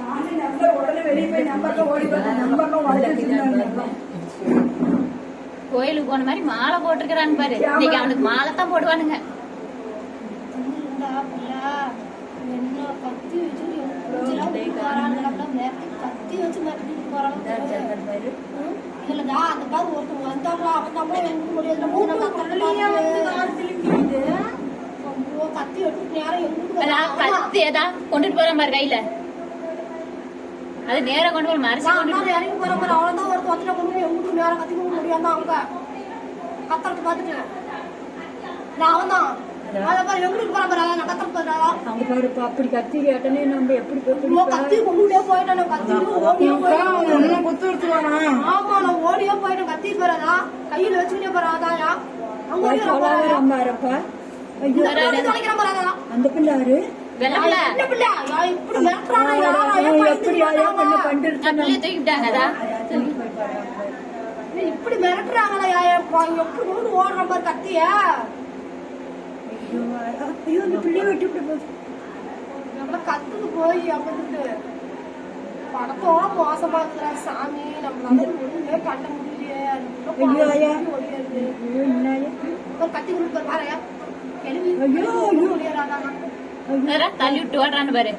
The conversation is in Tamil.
நானே நம்பர் உடனே வெளியே போய் நம்பர்லாம் ஓடி பார்த்தேன் நம்பர்லாம் உடச்சு வச்சிருந்தாங்க. கோயிலுக்கு போன மாதிரி மாலை போட்டிருக்கிறான்னு பாரு. இன்னைக்கு அவனுக்கு மாலை தான் போடுவானுங்க கத்தி ஏதா கொண்டுட்டு போறான் பாரு கையில. அது நேரா கொண்டு போய் மறைச்சு கொண்டு நான் இறங்கி போற மாதிரி அவன் தான் ஒருத்தன் வந்துட்டு கொண்டு போய் எங்க நேரம் கத்தி கொண்டு முடியாம அவங்க கத்துறது பார்த்துட்டு. நான் அவன் தான். அதை பாரு எங்களுக்கு போற மாதிரி நான் கத்துறது பார்த்தாரா அவங்க பாருப்பா அப்படி கத்தி கேட்டனே நம்ம எப்படி கத்தி கொண்டுட்டே போயிட்டேன் ஆமா நான் ஓடியே போயிட்டேன் கத்தி போறதா கையில வச்சுக்கிட்டே போறாதாயா அந்த பிள்ளை யாரா? எப்படி தூக்கிட்டாங்க அதா இப்படி மிரட்டுறாங்களா யா எப்படி கொண்டு ஓடுற பாரு கத்திய? ஐயோ அந்த பிள்ளைய வெட்டி விட்டு போ. நம்ம கத்துக்கு போய் அப்படின்ட்டு. படத்தோட மோசமா இருக்குறா சாமி. நம்மளால ஒண்ணுமே பண்ண ஒரு கத்தி கொடுத்து பாரு பாருயா. கேள்வி ஐயோ, ஐயோ. ஒளியறாதானா? தள்ளி விட்டு ஓடுறான்னு பாரு.